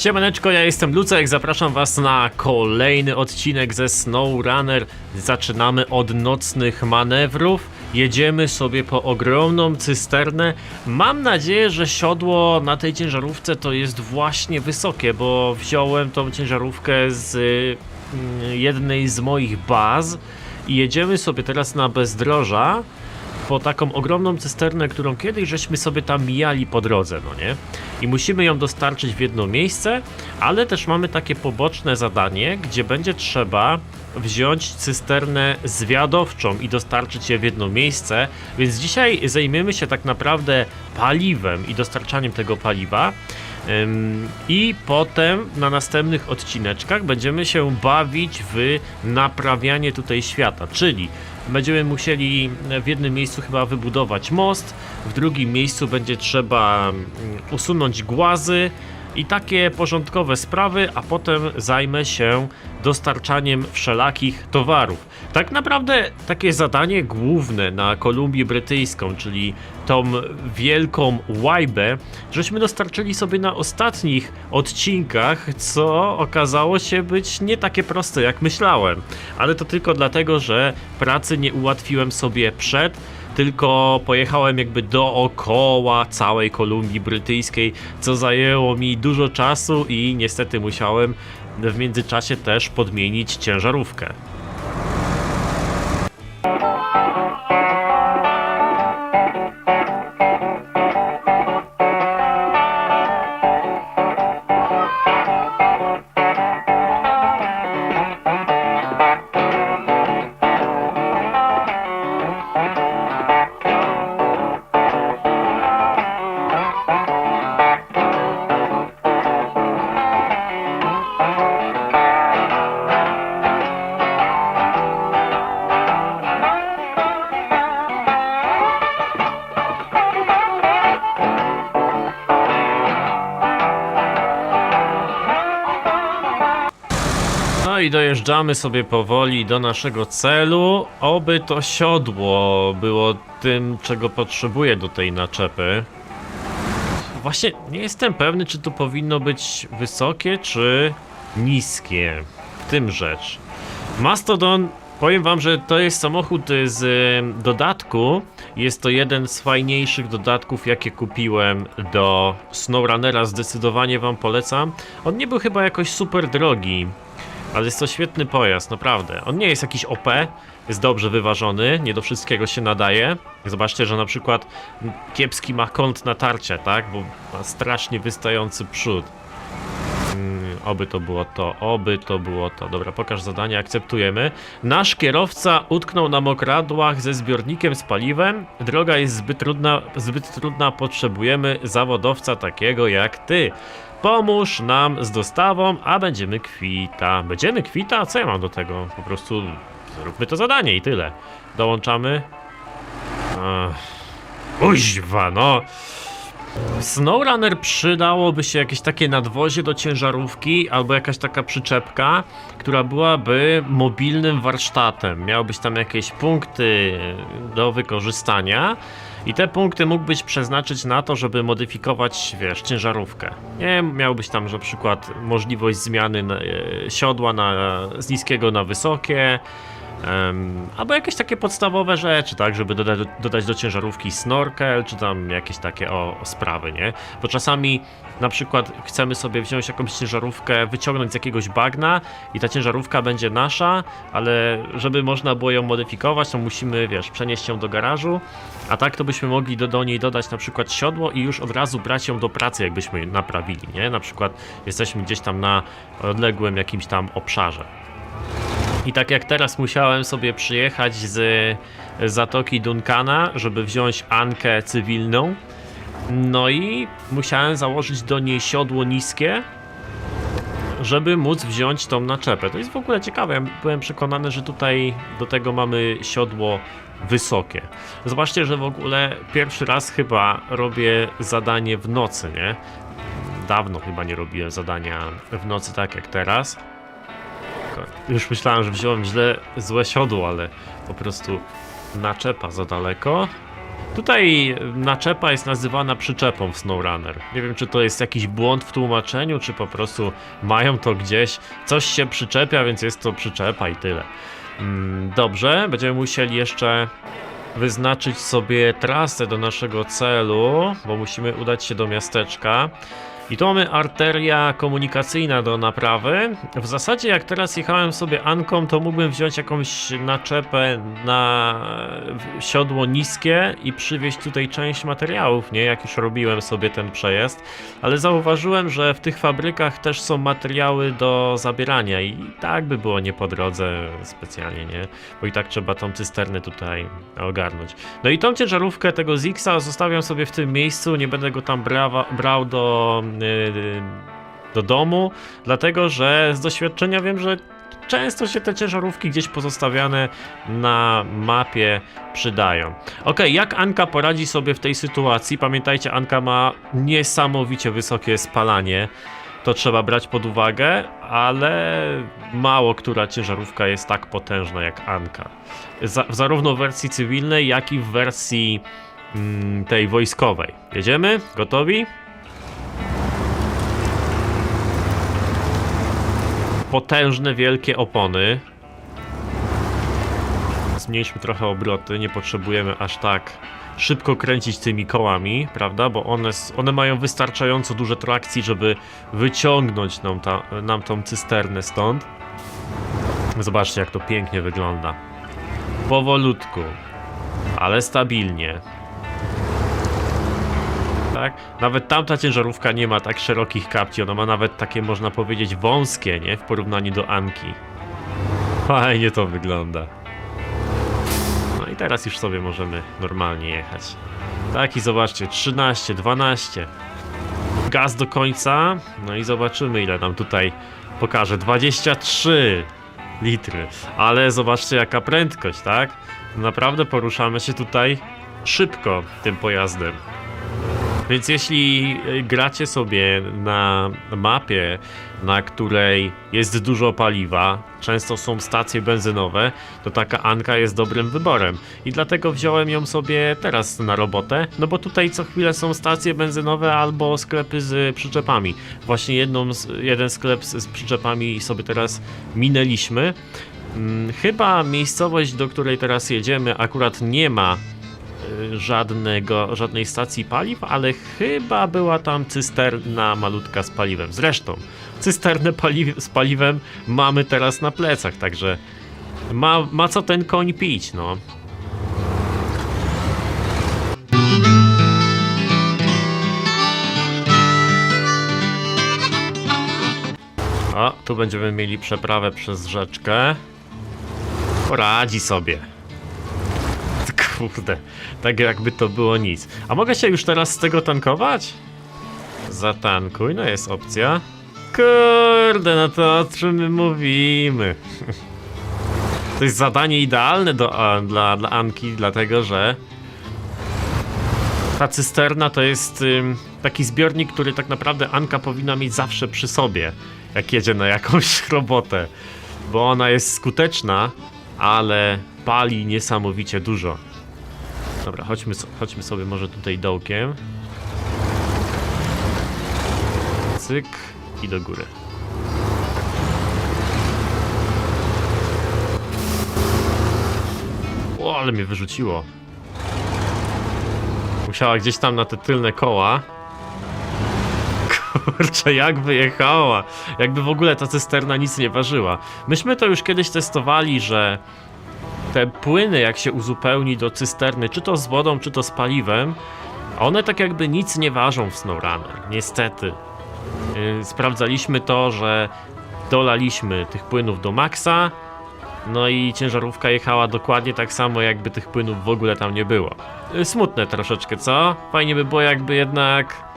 Siemaneczko, ja jestem Lucek, zapraszam was na kolejny odcinek ze SnowRunner. Zaczynamy od nocnych manewrów, jedziemy sobie po ogromną cysternę. Mam nadzieję, że siodło na tej ciężarówce to jest właśnie wysokie, bo wziąłem tą ciężarówkę z mm, jednej z moich baz i jedziemy sobie teraz na bezdroża po taką ogromną cysternę, którą kiedyś żeśmy sobie tam mijali po drodze, no nie? I musimy ją dostarczyć w jedno miejsce, ale też mamy takie poboczne zadanie, gdzie będzie trzeba wziąć cysternę zwiadowczą i dostarczyć je w jedno miejsce, więc dzisiaj zajmiemy się tak naprawdę paliwem i dostarczaniem tego paliwa. I potem na następnych odcineczkach będziemy się bawić w naprawianie tutaj świata, czyli będziemy musieli w jednym miejscu chyba wybudować most, w drugim miejscu będzie trzeba mm, usunąć głazy i takie porządkowe sprawy, a potem zajmę się dostarczaniem wszelakich towarów. Tak naprawdę takie zadanie główne na Kolumbię Brytyjską, czyli tą wielką łajbę, żeśmy dostarczyli sobie na ostatnich odcinkach, co okazało się być nie takie proste jak myślałem. Ale to tylko dlatego, że pracy nie ułatwiłem sobie przed, tylko pojechałem jakby dookoła całej Kolumbii Brytyjskiej, co zajęło mi dużo czasu i niestety musiałem w międzyczasie też podmienić ciężarówkę. Dojeżdżamy sobie powoli do naszego celu. Oby to siodło było tym, czego potrzebuję do tej naczepy. Właśnie nie jestem pewny, czy to powinno być wysokie, czy niskie. W tym rzecz. Mastodon, powiem wam, że to jest samochód z dodatku. Jest to jeden z fajniejszych dodatków, jakie kupiłem do SnowRunnera. Zdecydowanie wam polecam. On nie był chyba jakoś super drogi. Ale jest to świetny pojazd, naprawdę. On nie jest jakiś OP, jest dobrze wyważony, nie do wszystkiego się nadaje. Zobaczcie, że na przykład kiepski ma kąt natarcia, tak? Bo ma strasznie wystający przód. Mm, oby to było to, oby to było to. Dobra, pokaż zadanie, akceptujemy. Nasz kierowca utknął na mokradłach ze zbiornikiem z paliwem. Droga jest zbyt trudna, zbyt trudna, potrzebujemy zawodowca takiego jak ty. Pomóż nam z dostawą, a będziemy kwita. Będziemy kwita? Co ja mam do tego? Po prostu zróbmy to zadanie i tyle. Dołączamy. Uźwa, no. SnowRunner przydałoby się jakieś takie nadwozie do ciężarówki albo jakaś taka przyczepka, która byłaby mobilnym warsztatem. Miałbyś tam jakieś punkty do wykorzystania i te punkty mógłbyś przeznaczyć na to, żeby modyfikować, wiesz, ciężarówkę. Nie, miałbyś tam na przykład możliwość zmiany e, siodła na, z niskiego na wysokie, Em, albo jakieś takie podstawowe rzeczy, tak, żeby dodać, dodać do ciężarówki snorkel, czy tam jakieś takie o, o sprawy, nie? Bo czasami na przykład chcemy sobie wziąć jakąś ciężarówkę, wyciągnąć z jakiegoś bagna i ta ciężarówka będzie nasza, ale żeby można było ją modyfikować, to musimy, wiesz, przenieść ją do garażu, a tak to byśmy mogli do, do niej dodać na przykład siodło i już od razu brać ją do pracy, jakbyśmy naprawili, nie? Na przykład jesteśmy gdzieś tam na odległym jakimś tam obszarze. I tak jak teraz musiałem sobie przyjechać z zatoki Duncana, żeby wziąć Ankę cywilną. No i musiałem założyć do niej siodło niskie, żeby móc wziąć tą naczepę. To jest w ogóle ciekawe. Ja byłem przekonany, że tutaj do tego mamy siodło wysokie. Zobaczcie, że w ogóle pierwszy raz chyba robię zadanie w nocy, nie? Dawno chyba nie robiłem zadania w nocy tak jak teraz. Już myślałem, że wziąłem źle złe siodło, ale po prostu naczepa za daleko. Tutaj naczepa jest nazywana przyczepą w SnowRunner. Nie wiem, czy to jest jakiś błąd w tłumaczeniu, czy po prostu mają to gdzieś. Coś się przyczepia, więc jest to przyczepa i tyle. Mm, Dobrze, będziemy musieli jeszcze wyznaczyć sobie trasę do naszego celu, bo musimy udać się do miasteczka. I tu mamy arteria komunikacyjna do naprawy. W zasadzie jak teraz jechałem sobie Anką, to mógłbym wziąć jakąś naczepę na siodło niskie i przywieźć tutaj część materiałów, nie? Jak już robiłem sobie ten przejazd. Ale zauważyłem, że w tych fabrykach też są materiały do zabierania i tak by było nie po drodze specjalnie, nie? Bo i tak trzeba tą cysternę tutaj ogarnąć. No i tą ciężarówkę tego Zixa zostawiam sobie w tym miejscu, nie będę go tam brawa, brał do, do domu, dlatego że z doświadczenia wiem, że często się te ciężarówki gdzieś pozostawiane na mapie przydają. Ok, jak Anka poradzi sobie w tej sytuacji? Pamiętajcie, Anka ma niesamowicie wysokie spalanie. To trzeba brać pod uwagę, ale mało która ciężarówka jest tak potężna jak Anka. Za, zarówno w wersji cywilnej, jak i w wersji mm, tej wojskowej. Jedziemy? Gotowi? Potężne, wielkie opony. Zmniejszmy trochę obroty, nie potrzebujemy aż tak szybko kręcić tymi kołami, prawda? Bo one, one mają wystarczająco duże trakcji, żeby wyciągnąć nam, ta, nam tą cysternę stąd. Zobaczcie, jak to pięknie wygląda. Powolutku, ale stabilnie. Tak? Nawet tamta ciężarówka nie ma tak szerokich kapci, ona ma nawet takie, można powiedzieć, wąskie, nie? W porównaniu do Anki. Fajnie to wygląda. No i teraz już sobie możemy normalnie jechać. Tak i zobaczcie, 13, 12. Gaz do końca. No i zobaczymy ile nam tutaj pokaże. 23 litry. Ale zobaczcie jaka prędkość, tak? Naprawdę poruszamy się tutaj szybko tym pojazdem. Więc jeśli y, gracie sobie na mapie, na której jest dużo paliwa, często są stacje benzynowe, to taka Anka jest dobrym wyborem. I dlatego wziąłem ją sobie teraz na robotę, no bo tutaj co chwilę są stacje benzynowe albo sklepy z przyczepami. Właśnie jedną z, jeden sklep z, z przyczepami sobie teraz minęliśmy. Mm, Chyba miejscowość, do której teraz jedziemy, akurat nie ma żadnego, żadnej stacji paliw, ale chyba była tam cysterna malutka z paliwem. Zresztą, cysternę paliw, z paliwem mamy teraz na plecach, także ma, ma co ten koń pić, no. O, tu będziemy mieli przeprawę przez rzeczkę. Poradzi sobie. Kurde, tak jakby to było nic. A mogę się już teraz z tego tankować? Zatankuj, no jest opcja. Kurde, no to o czym my mówimy? To jest zadanie idealne do, a, dla, dla Anki, dlatego że ta cysterna to jest ym, taki zbiornik, który tak naprawdę Anka powinna mieć zawsze przy sobie, jak jedzie na jakąś robotę, bo ona jest skuteczna, ale pali niesamowicie dużo. Dobra, chodźmy, chodźmy sobie może tutaj dołkiem. Cyk i do góry. O, ale mnie wyrzuciło. Musiała gdzieś tam na te tylne koła. Kurczę, jak wyjechała. Jakby w ogóle ta cysterna nic nie ważyła. Myśmy to już kiedyś testowali, że te płyny, jak się uzupełni do cysterny, czy to z wodą, czy to z paliwem, one tak jakby nic nie ważą w SnowRunner. Niestety. Yy, sprawdzaliśmy to, że dolaliśmy tych płynów do maksa, no i ciężarówka jechała dokładnie tak samo, jakby tych płynów w ogóle tam nie było. Yy, Smutne troszeczkę, co? Fajnie by było, jakby jednak.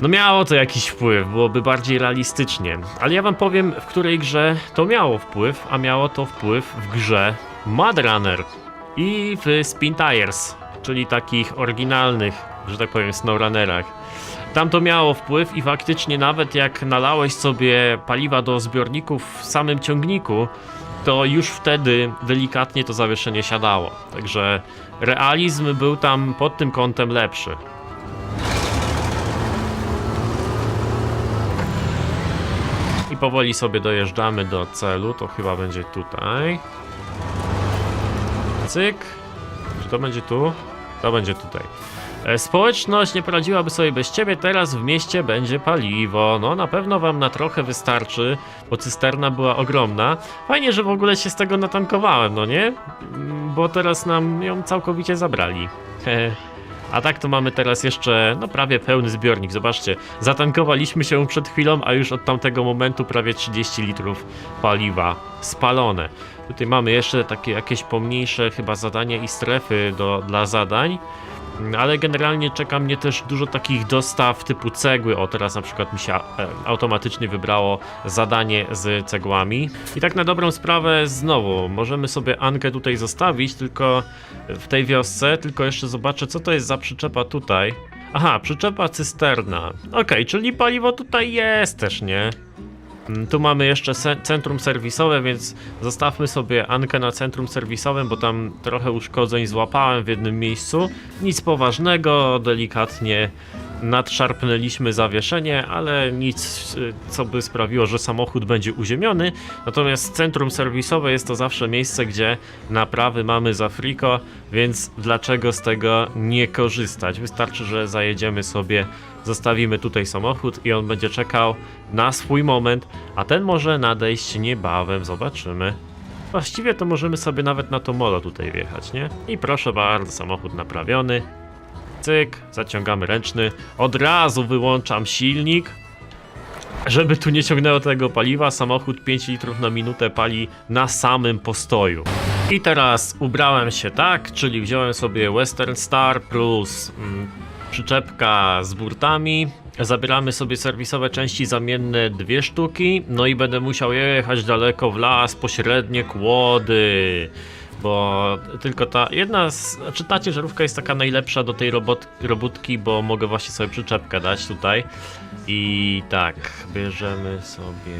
No miało to jakiś wpływ, byłoby bardziej realistycznie. Ale ja wam powiem, w której grze to miało wpływ, a miało to wpływ w grze Mud Runner i w Spin Tires, czyli takich oryginalnych, że tak powiem, SnowRunnerach. Tam to miało wpływ i faktycznie nawet jak nalałeś sobie paliwa do zbiorników w samym ciągniku, to już wtedy delikatnie to zawieszenie siadało. Także realizm był tam pod tym kątem lepszy. Powoli sobie dojeżdżamy do celu, to chyba będzie tutaj. Cyk. Czy to będzie tu? To będzie tutaj. E, Społeczność nie poradziłaby sobie bez ciebie, teraz w mieście będzie paliwo. No na pewno wam na trochę wystarczy, bo cysterna była ogromna. Fajnie, że w ogóle się z tego natankowałem, no nie? Mm, Bo teraz nam ją całkowicie zabrali. Hehe. A tak to mamy teraz jeszcze, no prawie pełny zbiornik. Zobaczcie, zatankowaliśmy się przed chwilą, a już od tamtego momentu prawie 30 litrów paliwa spalone. Tutaj mamy jeszcze takie jakieś pomniejsze chyba zadania i strefy do, dla zadań. Ale generalnie czeka mnie też dużo takich dostaw typu cegły. O, teraz na przykład mi się e, automatycznie wybrało zadanie z cegłami. I tak na dobrą sprawę znowu możemy sobie Ankę tutaj zostawić, tylko w tej wiosce, tylko jeszcze zobaczę co to jest za przyczepa tutaj. Aha, przyczepa cysterna. Okej, czyli paliwo tutaj jest też, nie? Mm, Tu mamy jeszcze centrum serwisowe, więc zostawmy sobie Ankę na centrum serwisowym, bo tam trochę uszkodzeń złapałem w jednym miejscu. Nic poważnego, delikatnie nadszarpnęliśmy zawieszenie, ale nic, co by sprawiło, że samochód będzie uziemiony. Natomiast centrum serwisowe jest to zawsze miejsce, gdzie naprawy mamy za friko, więc dlaczego z tego nie korzystać? Wystarczy, że zajedziemy sobie, zostawimy tutaj samochód i on będzie czekał na swój moment, a ten może nadejść niebawem, zobaczymy. Właściwie to możemy sobie nawet na to molo tutaj wjechać, nie? I proszę bardzo, samochód naprawiony. Cyk, zaciągamy ręczny. Od razu wyłączam silnik. Żeby tu nie ciągnęło tego paliwa, samochód 5 litrów na minutę pali na samym postoju. I teraz ubrałem się tak, czyli wziąłem sobie Western Star plus mm, przyczepka z burtami. Zabieramy sobie serwisowe części zamienne dwie sztuki, no i będę musiał jechać daleko w las, pośrednie kłody. Bo tylko ta jedna, z, znaczy ta ciężarówka jest taka najlepsza do tej robot, robótki, bo mogę właśnie sobie przyczepkę dać tutaj. I tak, bierzemy sobie.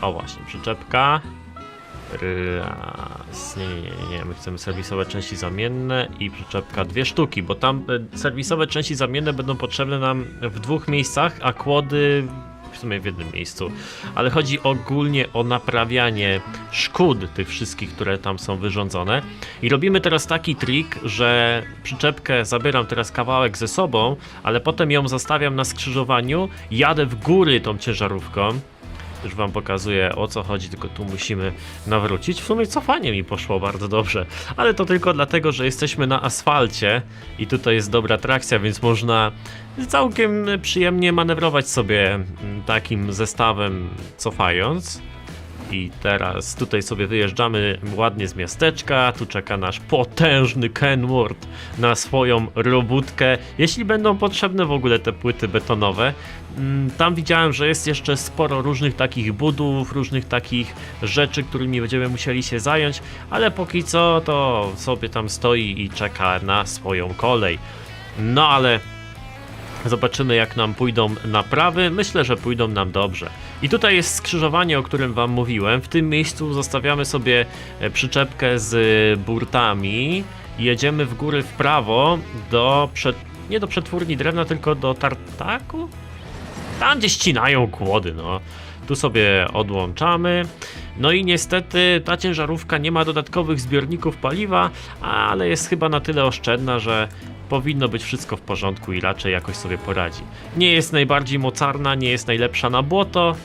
O właśnie, przyczepka. Raz. Nie, nie, nie, nie, my chcemy serwisowe części zamienne i przyczepka dwie sztuki, bo tam e, serwisowe części zamienne będą potrzebne nam w dwóch miejscach, a kłody w sumie w jednym miejscu. Ale chodzi ogólnie o naprawianie szkód tych wszystkich, które tam są wyrządzone. I robimy teraz taki trik, że przyczepkę zabieram teraz kawałek ze sobą, ale potem ją zostawiam na skrzyżowaniu, jadę w góry tą ciężarówką. Już wam pokazuję o co chodzi, tylko tu musimy nawrócić. W sumie cofanie mi poszło bardzo dobrze, ale to tylko dlatego, że jesteśmy na asfalcie i tutaj jest dobra trakcja, więc można całkiem przyjemnie manewrować sobie mm, takim zestawem cofając. I teraz tutaj sobie wyjeżdżamy ładnie z miasteczka. Tu czeka nasz potężny Kenworth na swoją robótkę. Jeśli będą potrzebne w ogóle te płyty betonowe, mm, tam widziałem, że jest jeszcze sporo różnych takich budów, różnych takich rzeczy, którymi będziemy musieli się zająć, ale póki co to sobie tam stoi i czeka na swoją kolej. No ale Zobaczymy, jak nam pójdą naprawy. Myślę, że pójdą nam dobrze. I tutaj jest skrzyżowanie, o którym Wam mówiłem. W tym miejscu zostawiamy sobie e, przyczepkę z burtami. Jedziemy w góry w prawo do przed... nie do przetwórni drewna, tylko do tartaku? Tam, gdzie ścinają kłody, no. Tu sobie odłączamy. No i niestety ta ciężarówka nie ma dodatkowych zbiorników paliwa, ale jest chyba na tyle oszczędna, że powinno być wszystko w porządku i raczej jakoś sobie poradzi. Nie jest najbardziej mocarna, nie jest najlepsza na błoto,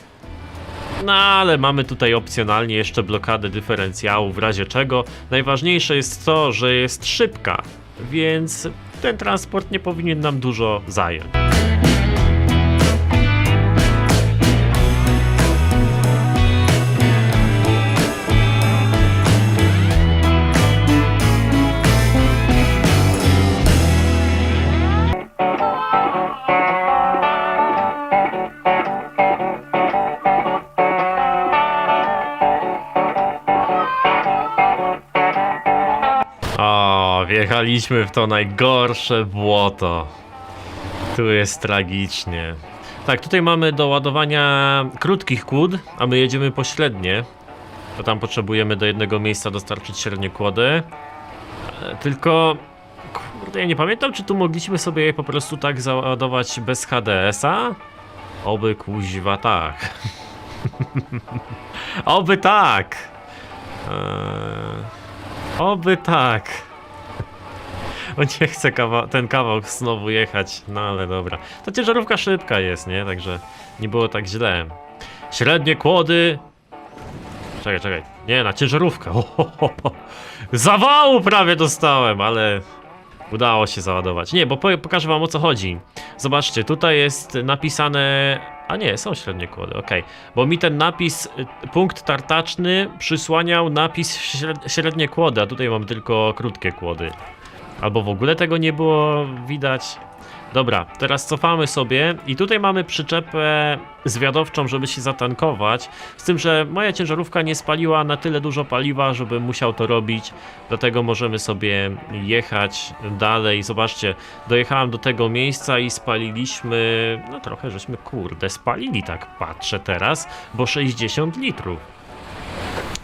no ale mamy tutaj opcjonalnie jeszcze blokadę dyferencjału w razie czego. Najważniejsze jest to, że jest szybka, więc ten transport nie powinien nam dużo zająć. Wjechaliśmy w to najgorsze błoto. Tu jest tragicznie. Tak, tutaj mamy do ładowania krótkich kłód, a my jedziemy pośrednie. To tam potrzebujemy do jednego miejsca dostarczyć średnie kłody. E, Tylko... Kurde, ja nie pamiętam, czy tu mogliśmy sobie je po prostu tak załadować bez HDS-a? Oby kuźwa tak. Oby tak! Eee, oby tak. Bo nie chcę ten kawał znowu jechać, no ale dobra. Ta ciężarówka szybka jest, nie? Także nie było tak źle. Średnie kłody. Czekaj, czekaj. Nie, na ciężarówkę. Ho, ho, ho. Zawału prawie dostałem, ale udało się załadować. Nie, bo po pokażę wam o co chodzi. Zobaczcie, tutaj jest napisane... A nie, są średnie kłody, okej. Bo mi ten napis, y, punkt tartaczny przysłaniał napis śred- średnie kłody, a tutaj mam tylko krótkie kłody. Albo w ogóle tego nie było widać. Dobra, teraz cofamy sobie i tutaj mamy przyczepę zwiadowczą, żeby się zatankować. Z tym, że moja ciężarówka nie spaliła na tyle dużo paliwa, żeby musiał to robić. Dlatego możemy sobie jechać dalej. Zobaczcie, dojechałem do tego miejsca i spaliliśmy. No trochę żeśmy kurde spalili, tak patrzę teraz, bo 60 litrów.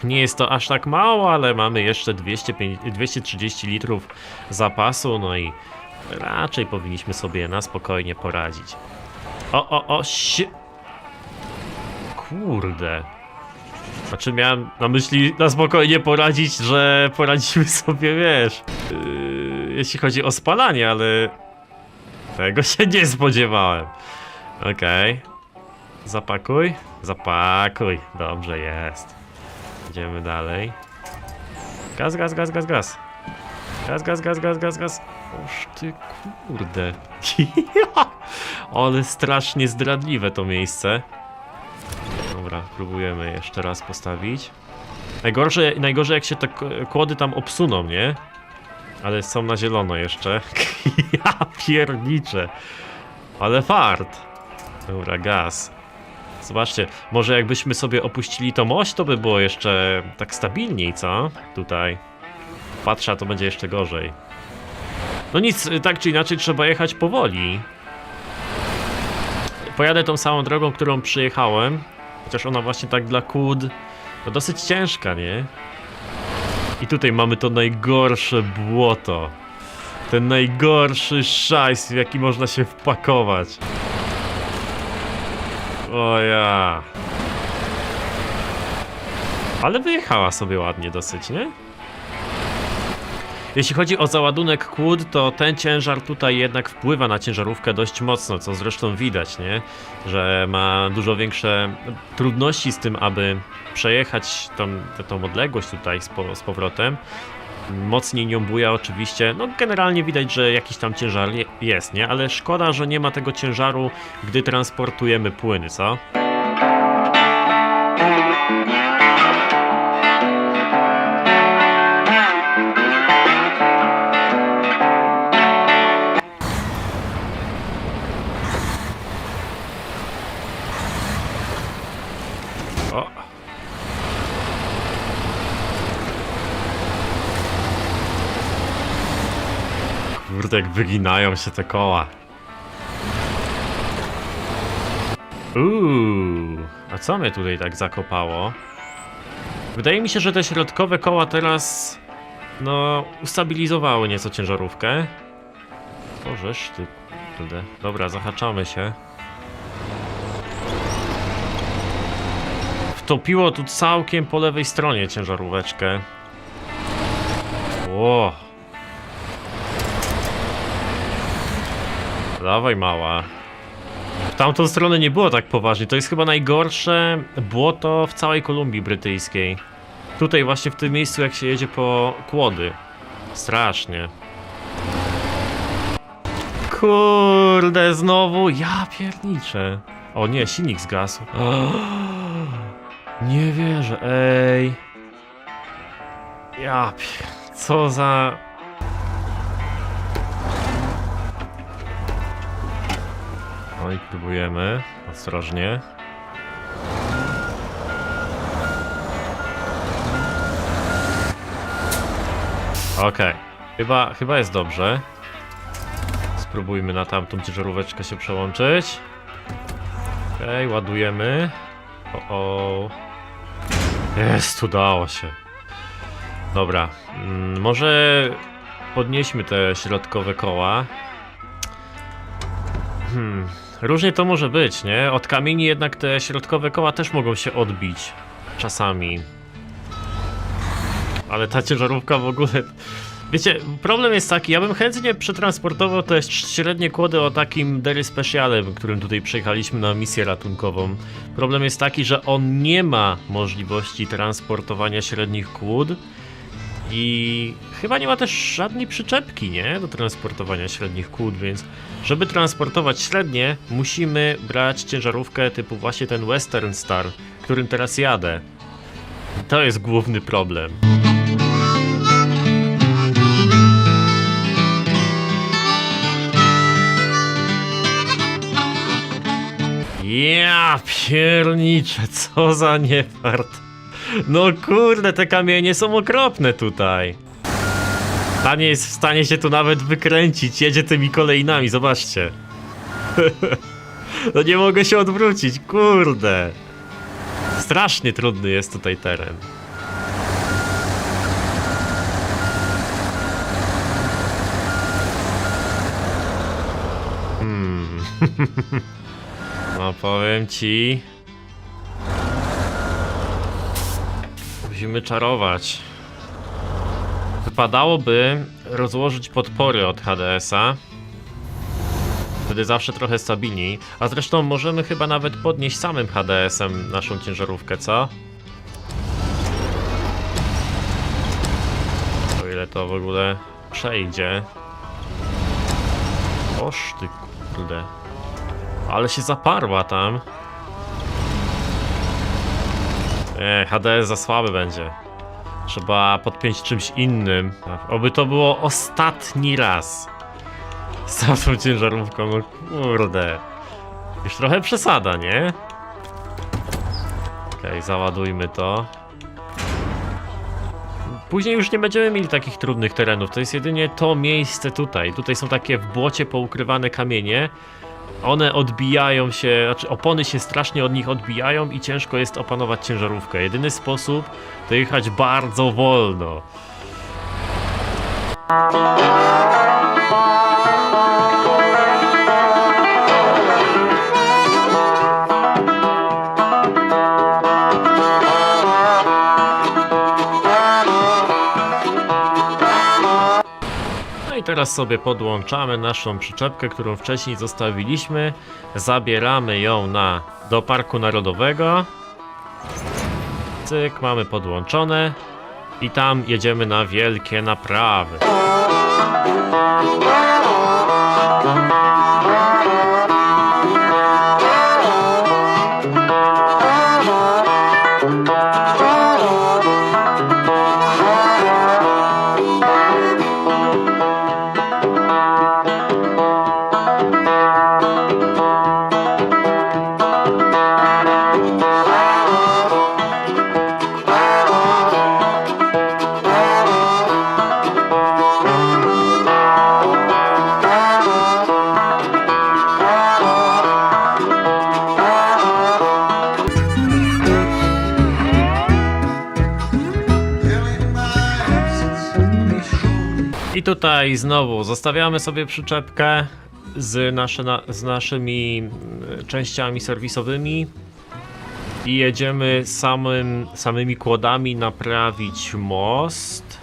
Nie jest to aż tak mało, ale mamy jeszcze 205, 230 litrów zapasu, no i raczej powinniśmy sobie na spokojnie poradzić. O, o, o, si... Kurde. Znaczy miałem na myśli na spokojnie poradzić, że poradzimy sobie, wiesz, yy, jeśli chodzi o spalanie, ale tego się nie spodziewałem. Okej. Zapakuj, zapakuj, dobrze jest. Idziemy dalej. Gaz, gaz, gaz, gaz, gaz. Gaz, gaz, gaz, gaz, gaz, gaz. Oż ty kurde. Ale strasznie zdradliwe to miejsce. Dobra, próbujemy jeszcze raz postawić. Najgorsze, najgorzej jak się te kłody tam obsuną, nie? Ale są na zielono jeszcze. ja pierniczę. Ale fart. Dobra, gaz. Zobaczcie, może jakbyśmy sobie opuścili tą oś, to by było jeszcze tak stabilniej, co? Tutaj. Patrzę, a to będzie jeszcze gorzej. No nic, tak czy inaczej trzeba jechać powoli. Pojadę tą samą drogą, którą przyjechałem. Chociaż ona właśnie tak dla kud no dosyć ciężka, nie? I tutaj mamy to najgorsze błoto. Ten najgorszy szajs, w jaki można się wpakować. O ja. Ale wyjechała sobie ładnie dosyć, nie? Jeśli chodzi o załadunek kłód, to ten ciężar tutaj jednak wpływa na ciężarówkę dość mocno, co zresztą widać, nie? Że ma dużo większe trudności z tym, aby przejechać tą, tą odległość tutaj z, z powrotem. Mocniej nią buja oczywiście. No generalnie widać, że jakiś tam ciężar je- jest, nie? Ale szkoda, że nie ma tego ciężaru, gdy transportujemy płyny, co? Kurde, jak wyginają się te koła. Uuu, a co mnie tutaj tak zakopało? Wydaje mi się, że te środkowe koła teraz, no, ustabilizowały nieco ciężarówkę. Bożeż ty, kurde. Dobra, zahaczamy się. Wtopiło tu całkiem po lewej stronie ciężaróweczkę. Ło. Dawaj mała. W tamtą stronę nie było tak poważnie. To jest chyba najgorsze błoto w całej Kolumbii Brytyjskiej. Tutaj właśnie w tym miejscu jak się jedzie po kłody. Strasznie. Kurde, znowu. Ja pierniczę. O nie, silnik zgasł. Nie wierzę, ej. Ja pier... Co za... No i próbujemy. Ostrożnie. Okej. Chyba, chyba jest dobrze. Spróbujmy na tamtą ciężaróweczkę się przełączyć. Okej, ładujemy. O, o. Jest, udało się. Dobra, mm, może podnieśmy te środkowe koła. Hmm, różnie to może być, nie? Od kamieni jednak te środkowe koła też mogą się odbić. Czasami. Ale ta ciężarówka w ogóle... Wiecie, problem jest taki, ja bym chętnie przetransportował te średnie kłody o takim Dery Specialem, którym tutaj przyjechaliśmy na misję ratunkową. Problem jest taki, że on nie ma możliwości transportowania średnich kłód i chyba nie ma też żadnej przyczepki, nie? Do transportowania średnich kłód, więc żeby transportować średnie, musimy brać ciężarówkę typu właśnie ten Western Star, którym teraz jadę. To jest główny problem. Ja pierniczę, co za niefart. No kurde, te kamienie są okropne tutaj. Ta nie jest w stanie się tu nawet wykręcić, jedzie tymi kolejnami, zobaczcie. No nie mogę się odwrócić, kurde. Strasznie trudny jest tutaj teren. Hmm. No powiem ci. Musimy czarować. Wypadałoby rozłożyć podpory od HDS-a. Wtedy zawsze trochę stabilniej. A zresztą możemy chyba nawet podnieść samym HDS-em naszą ciężarówkę, co? O ile to w ogóle przejdzie. Oż ty kurde. Ale się zaparła tam. Nie, HDS za słaby będzie. Trzeba podpiąć czymś innym. Oby to było ostatni raz. Z tą ciężarówką, no kurde. Już trochę przesada, nie? Okej, załadujmy to. Później już nie będziemy mieli takich trudnych terenów. To jest jedynie to miejsce tutaj. Tutaj są takie w błocie poukrywane kamienie. One odbijają się, znaczy opony się strasznie od nich odbijają i ciężko jest opanować ciężarówkę. Jedyny sposób to jechać bardzo wolno. Teraz sobie podłączamy naszą przyczepkę, którą wcześniej zostawiliśmy. Zabieramy ją na, do Parku Narodowego. Cyk, mamy podłączone. I tam jedziemy na wielkie naprawy. Tutaj znowu zostawiamy sobie przyczepkę z, nasze, na, z naszymi mm, częściami serwisowymi i jedziemy samym, samymi kłodami naprawić most.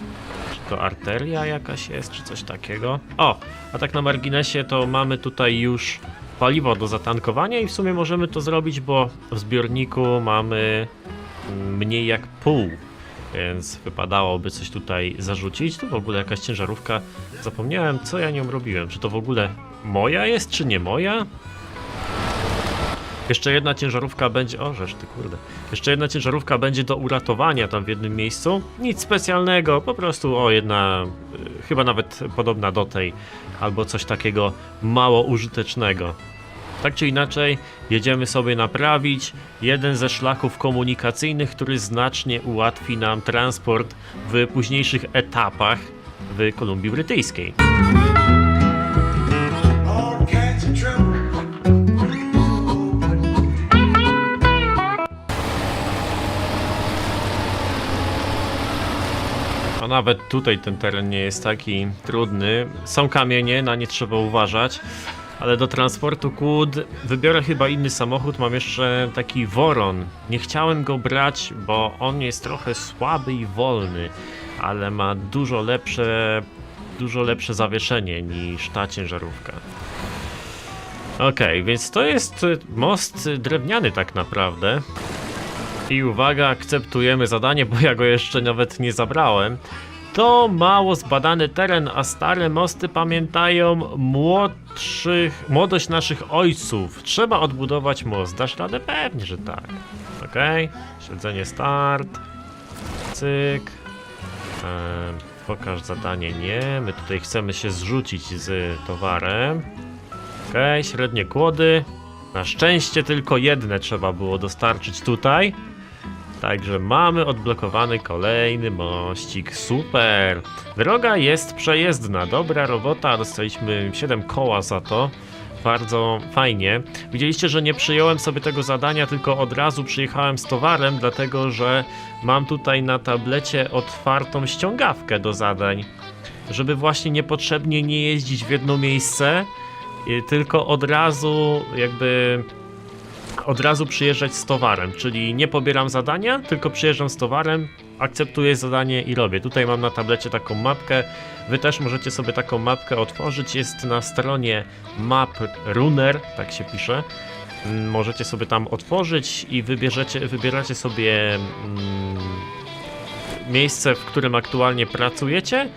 Czy to arteria jakaś jest, czy coś takiego? O, a tak na marginesie to mamy tutaj już paliwo do zatankowania i w sumie możemy to zrobić, bo w zbiorniku mamy mniej jak pół więc wypadałoby coś tutaj zarzucić. Tu w ogóle jakaś ciężarówka. Zapomniałem, co ja nią robiłem. Czy to w ogóle moja jest, czy nie moja? Jeszcze jedna ciężarówka będzie. O, żeż ty kurde. Jeszcze jedna ciężarówka będzie do uratowania tam w jednym miejscu. Nic specjalnego, po prostu o jedna, y, chyba nawet podobna do tej, albo coś takiego mało użytecznego. Tak czy inaczej, jedziemy sobie naprawić jeden ze szlaków komunikacyjnych, który znacznie ułatwi nam transport w późniejszych etapach w Kolumbii Brytyjskiej. No nawet tutaj ten teren nie jest taki trudny. Są kamienie, na nie trzeba uważać. Ale do transportu kłód wybiorę chyba inny samochód. Mam jeszcze taki Woron. Nie chciałem go brać, bo on jest trochę słaby i wolny, ale ma dużo lepsze, dużo lepsze zawieszenie niż ta ciężarówka. Okej, więc to jest most drewniany tak naprawdę. I uwaga, akceptujemy zadanie, bo ja go jeszcze nawet nie zabrałem. To mało zbadany teren, a stare mosty pamiętają młodszych, młodość naszych ojców. Trzeba odbudować most. Dasz radę? Pewnie, że tak. Okej, śledzenie start. Cyk. Pokaż zadanie, nie. My tutaj chcemy się zrzucić z towarem. Okej, średnie kłody. Na szczęście tylko jedne trzeba było dostarczyć tutaj. Także mamy odblokowany kolejny mościk. Super! Droga jest przejezdna. Dobra robota. Dostaliśmy 7 koła za to. Bardzo fajnie. Widzieliście, że nie przyjąłem sobie tego zadania, tylko od razu przyjechałem z towarem, dlatego że mam tutaj na tablecie otwartą ściągawkę do zadań. Żeby właśnie niepotrzebnie nie jeździć w jedno miejsce, tylko od razu jakby od razu przyjeżdżać z towarem, czyli nie pobieram zadania, tylko przyjeżdżam z towarem, akceptuję zadanie i robię. Tutaj mam na tablecie taką mapkę. Wy też możecie sobie taką mapkę otworzyć. Jest na stronie Map Runner, tak się pisze. Mm, Możecie sobie tam otworzyć i wybierzecie, wybieracie sobie mm, miejsce, w którym aktualnie pracujecie.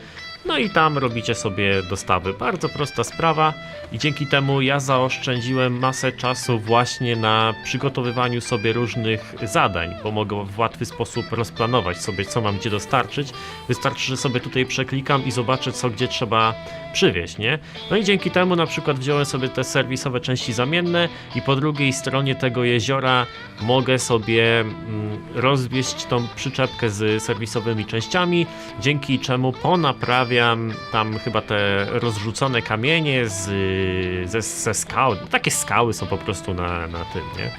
No i tam robicie sobie dostawy. Bardzo prosta sprawa i dzięki temu ja zaoszczędziłem masę czasu właśnie na przygotowywaniu sobie różnych zadań, bo mogę w łatwy sposób rozplanować sobie, co mam gdzie dostarczyć. Wystarczy, że sobie tutaj przeklikam i zobaczę, co gdzie trzeba przywieźć, nie? No i dzięki temu na przykład wziąłem sobie te serwisowe części zamienne i po drugiej stronie tego jeziora mogę sobie mm, rozwieźć tą przyczepkę z serwisowymi częściami, dzięki czemu ponaprawiam tam chyba te rozrzucone kamienie z, ze, ze skał. Takie skały są po prostu na, na tym, nie?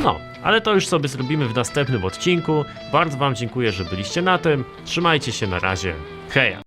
No, ale to już sobie zrobimy w następnym odcinku. Bardzo Wam dziękuję, że byliście na tym. Trzymajcie się na razie. Heja!